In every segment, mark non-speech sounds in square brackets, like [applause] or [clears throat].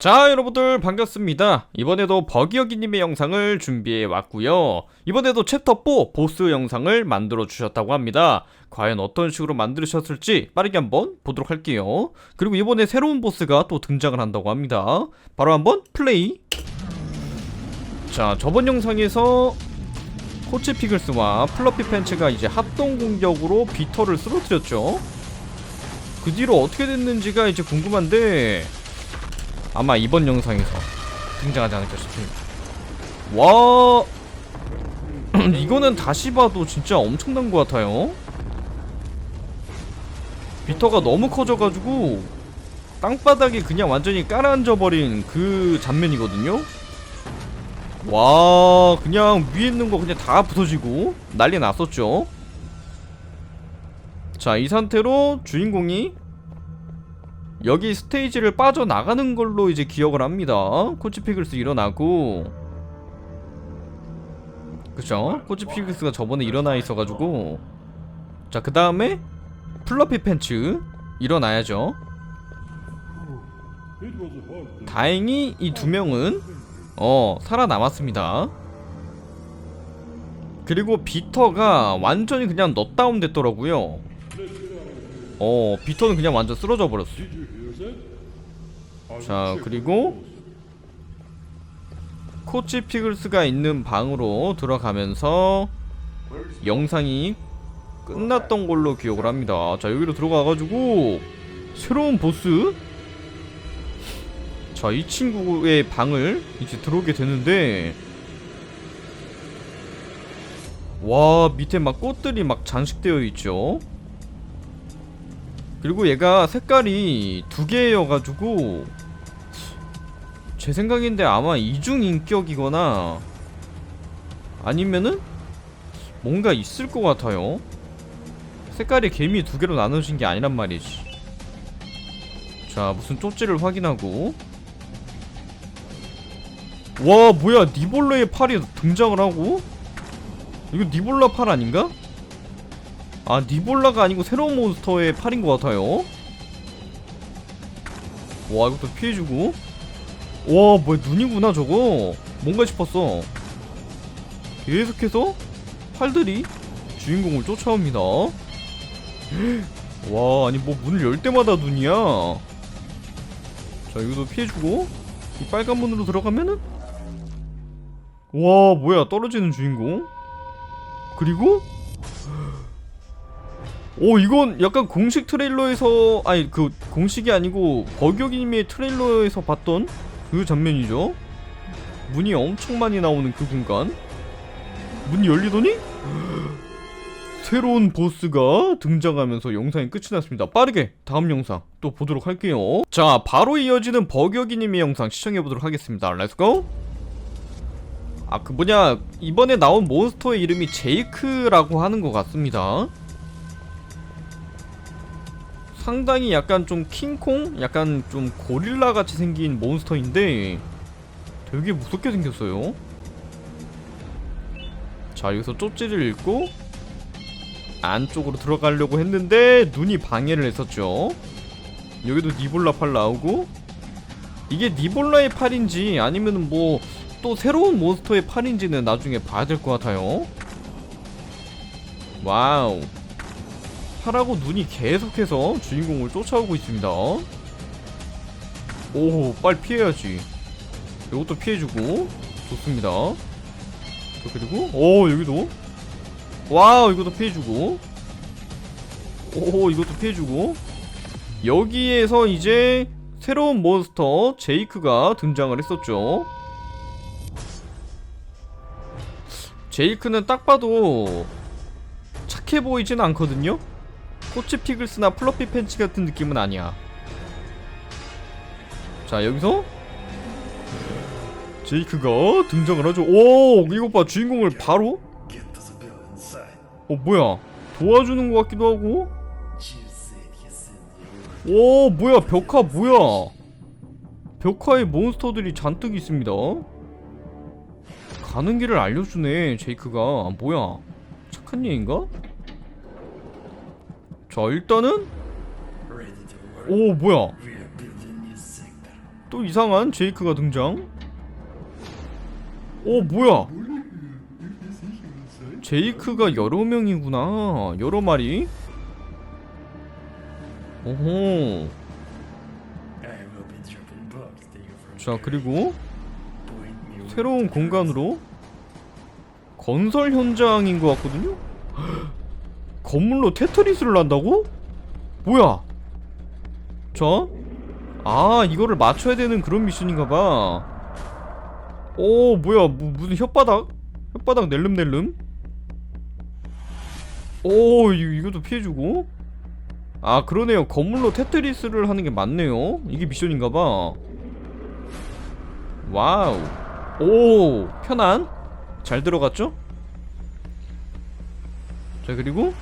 자 여러분들 반갑습니다. 이번에도 버기여기님의 영상을 준비해 왔고요. 이번에도 챕터 4 보스 영상을 만들어 주셨다고 합니다. 과연 어떤 식으로 만드셨을지 빠르게 한번 보도록 할게요. 그리고 이번에 새로운 보스가 또 등장을 한다고 합니다. 바로 한번 플레이. 자 저번 영상에서 코치 피글스와 플러피 팬츠가 이제 합동 공격으로 비터를 쓰러뜨렸죠. 그 뒤로 어떻게 됐는지가 이제 궁금한데 아마 이번 영상에서 등장하지 않을까 싶습니다. 와, [clears throat] 이거는 다시 봐도 진짜 엄청난 것 같아요. 비터가 너무 커져가지고 땅바닥에 그냥 완전히 깔아앉아버린 그 장면이거든요. 와, 그냥 위에 있는 거 그냥 다 부서지고 난리 났었죠. 자, 이 상태로 주인공이 여기 스테이지를 빠져나가는 걸로 이제 기억을 합니다. 코치 피글스 일어나고 그쵸? 코치 피글스가 저번에 일어나 있어가지고 자 그 다음에 플러피 팬츠 일어나야죠. 다행히 이 두 명은 어 살아남았습니다. 그리고 비터가 완전히 그냥 넛다운 됐더라고요. 어 비터는 그냥 완전 쓰러져 버렸어. 자 그리고 코치 피글스가 있는 방으로 들어가면서 영상이 끝났던 걸로 기억을 합니다. 자 여기로 들어가가지고 새로운 보스 자 이 친구의 방을 이제 들어오게 되는데 와 밑에 막 꽃들이 막 장식되어 있죠. 그리고 얘가 색깔이 두 개여가지고 제 생각인데 아마 이중 인격이거나 아니면은 뭔가 있을 것 같아요. 색깔이 개미 두 개로 나눠진 게 아니란 말이지. 자 무슨 쪽지를 확인하고 와 뭐야 니볼라의 팔이 등장을 하고 이거 니볼라 팔 아닌가? 아 니볼라가 아니고 새로운 몬스터의 팔인 것 같아요. 와 이것도 피해주고. 와 뭐야 눈이구나 저거. 뭔가 싶었어. 계속해서 팔들이 주인공을 쫓아옵니다. [gasps] 와 아니 뭐 문을 열 때마다 눈이야. 자 이것도 피해주고. 이 빨간 문으로 들어가면은? 와 뭐야 떨어지는 주인공. 그리고 오 이건 약간 공식 트레일러에서 아니 그 공식이 아니고 버격이님의 트레일러에서 봤던 그 장면이죠? 문이 엄청 많이 나오는 그 공간. 문이 열리더니 [gasps] 새로운 보스가 등장하면서 영상이 끝이 났습니다. 빠르게 다음 영상 또 보도록 할게요. 자 바로 이어지는 버격이님의 영상 시청해보도록 하겠습니다. 렛츠고 아 그 뭐냐 이번에 나온 몬스터의 이름이 제이크라고 하는 것 같습니다 상당히 약간 좀 킹콩? 약간 좀 고릴라 같이 생긴 몬스터인데 되게 무섭게 생겼어요. 자 여기서 쪽지를 읽고 안쪽으로 들어가려고 했는데 눈이 방해를 했었죠. 여기도 니볼라 팔 나오고 이게 니볼라의 팔인지 아니면 뭐 또 새로운 몬스터의 팔인지는 나중에 봐야 될 것 같아요. 와우. 팔하고 눈이 계속해서 주인공을 쫓아오고 있습니다. 오, 빨리 피해야지. 이것도 피해주고 좋습니다. 자, 그리고 오 여기도 와우 이것도 피해주고 오 이것도 피해주고 여기에서 이제 새로운 몬스터 제이크가 등장을 했었죠. 제이크는 딱 봐도 착해 보이진 않거든요. 코치 피글스나 플러피 팬츠 같은 느낌은 아니야. 자 여기서 제이크가 등장을 하죠. 오 이거 봐 주인공을 바로. 어 뭐야 도와주는 것 같기도 하고. 오 뭐야 벽화 뭐야? 벽화에 몬스터들이 잔뜩 있습니다. 가는 길을 알려주네 제이크가 아, 뭐야 착한 얘인가? 자 일단은. 오 뭐야. 또 이상한 제이크가 등장. 오 뭐야? 제이크가 여러 명이구나. 여러 마리. 오호. 자 그리고 새로운 공간으로 건설 현장인 것 같거든요. 건물로 테트리스를 한다고? 뭐야? 자, 아 이거를 맞춰야 되는 그런 미션인가봐. 오 뭐야 무, 무슨 혓바닥? 혓바닥 낼름낼름? 오 이, 이것도 피해주고. 아 그러네요 건물로 테트리스를 하는 게 맞네요. 이게 미션인가봐. 와우. 오 편안 잘 들어갔죠? 자 그리고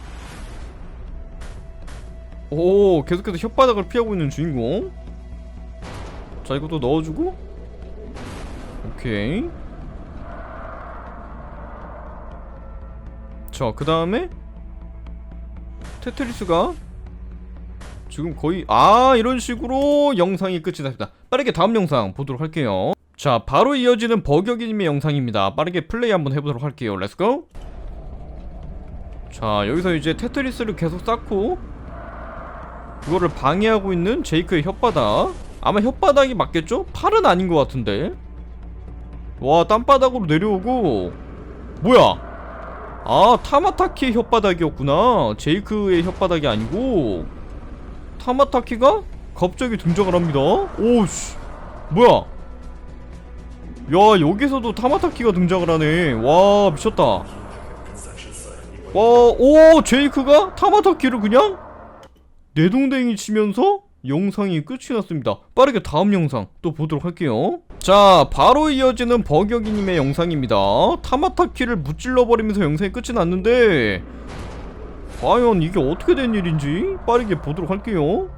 오 계속해서 혓바닥을 피하고 있는 주인공. 자 이것도 넣어주고. 오케이. 자 그 다음에 테트리스가 지금 거의 아 이런 식으로 영상이 끝이 납니다. 빠르게 다음 영상 보도록 할게요. 자 바로 이어지는 버격이님의 영상입니다. 빠르게 플레이 한번 해보도록 할게요. 렛츠고 자 여기서 이제 테트리스를 계속 쌓고 그거를 방해하고 있는 제이크의 혓바닥. 아마 혓바닥이 맞겠죠? 팔은 아닌 것 같은데. 와 땀바닥으로 내려오고. 뭐야? 아 타마타키의 혓바닥이었구나. 제이크의 혓바닥이 아니고. 타마타키가 갑자기 등장을 합니다. 오씨. 뭐야? 야 여기서도 타마타키가 등장을 하네. 와 미쳤다. 와오 제이크가 타마타키를 그냥 내동댕이 치면서 영상이 끝이 났습니다. 빠르게 다음 영상 또 보도록 할게요. 자 바로 이어지는 버격이님의 영상입니다. 타마타키를 무찔러버리면서 영상이 끝이 났는데 과연 이게 어떻게 된 일인지 빠르게 보도록 할게요.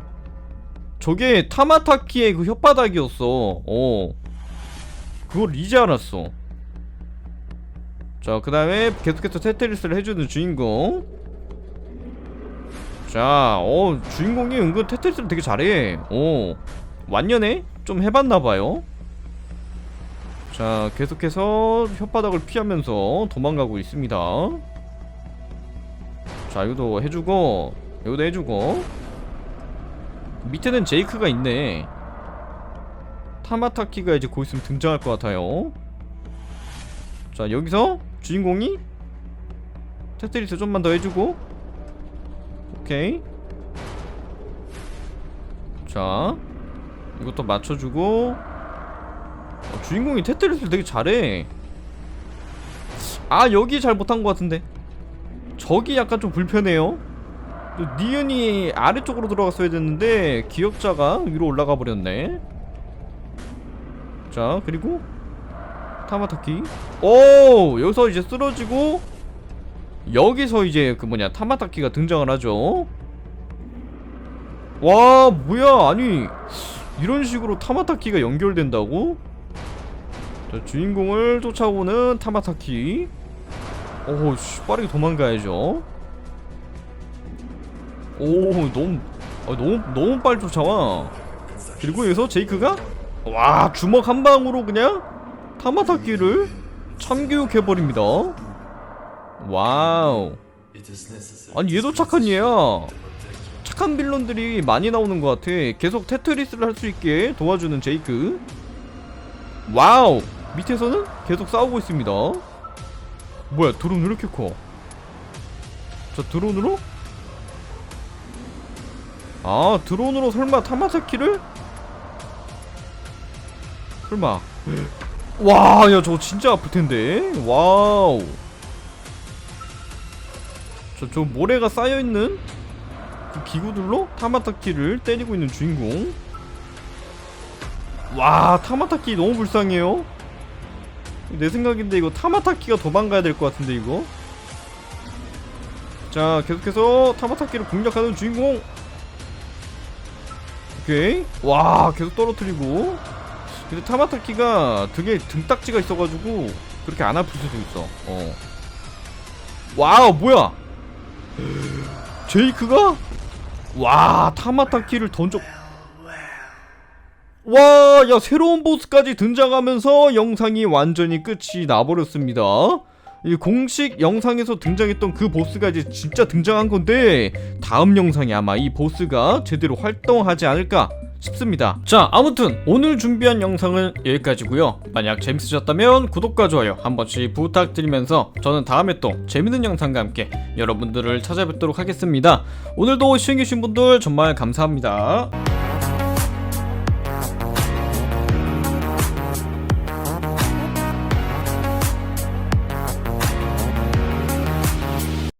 저게 타마타키의 그 혓바닥이었어. 어. 그걸 이제 알았어. 자 그 다음에 계속해서 테트리스를 해주는 주인공 자, 어, 주인공이 은근 테트리스를 되게 잘해. 어, 완년에 좀 해봤나봐요. 자, 계속해서 혓바닥을 피하면서 도망가고 있습니다. 자, 이것도 해주고, 이것도 해주고. 밑에는 제이크가 있네. 타마타키가 이제 곧 있으면 등장할 것 같아요. 자, 여기서 주인공이 테트리스 좀만 더 해주고, 오케이. 자 이것도 맞춰주고. 어, 주인공이 테트리스를 되게 잘해. 아 여기 잘 못한 것 같은데. 저기 약간 좀 불편해요. 또 니은이 아래쪽으로 들어갔어야 됐는데 기억자가 위로 올라가 버렸네. 자 그리고 타마타키. 오 여기서 이제 쓰러지고 여기서 이제 그 뭐냐 타마타키가 등장을 하죠. 와 뭐야 아니 이런 식으로 타마타키가 연결된다고? 자, 주인공을 쫓아오는 타마타키. 오씨 빠르게 도망가야죠. 오 너무 아, 너무 너무 빨리 쫓아와. 그리고 여기서 제이크가 와 주먹 한 방으로 그냥 타마타키를 참교육해 버립니다. 와우. 아니 얘도 착한 얘야. 착한 빌런들이 많이 나오는 것 같아. 계속 테트리스를 할 수 있게 도와주는 제이크. 와우. 밑에서는 계속 싸우고 있습니다. 뭐야 드론 왜 이렇게 커? 저 드론으로? 아 드론으로 설마 타마사키를? 설마 [gasps] 와야 저거 진짜 아플 텐데 와우 저, 저 모래가 쌓여있는 그 기구들로 타마타키를 때리고 있는 주인공. 와 타마타키 너무 불쌍해요. 내 생각인데 이거 타마타키가 도망가야 될 것 같은데 이거. 자 계속해서 타마타키를 공략하는 주인공. 오케이. 와 계속 떨어뜨리고. 근데 타마타키가 등에 등딱지가 있어가지고 그렇게 안 아플 수도 있어. 어. 와우 뭐야 제이크가 와 타마타키를 던져 와, 야, 새로운 보스까지 등장하면서 영상이 완전히 끝이 나버렸습니다. 이 공식 영상에서 등장했던 그 보스가 이제 진짜 등장한 건데, 다음 영상에 아마 이 보스가 제대로 활동하지 않을까 싶습니다. 자, 아무튼 오늘 준비한 영상은 여기까지고요. 만약 재밌으셨다면 구독과 좋아요 한 번씩 부탁드리면서 저는 다음에 또 재밌는 영상과 함께 여러분들을 찾아뵙도록 하겠습니다. 오늘도 시청해주신 분들 정말 감사합니다.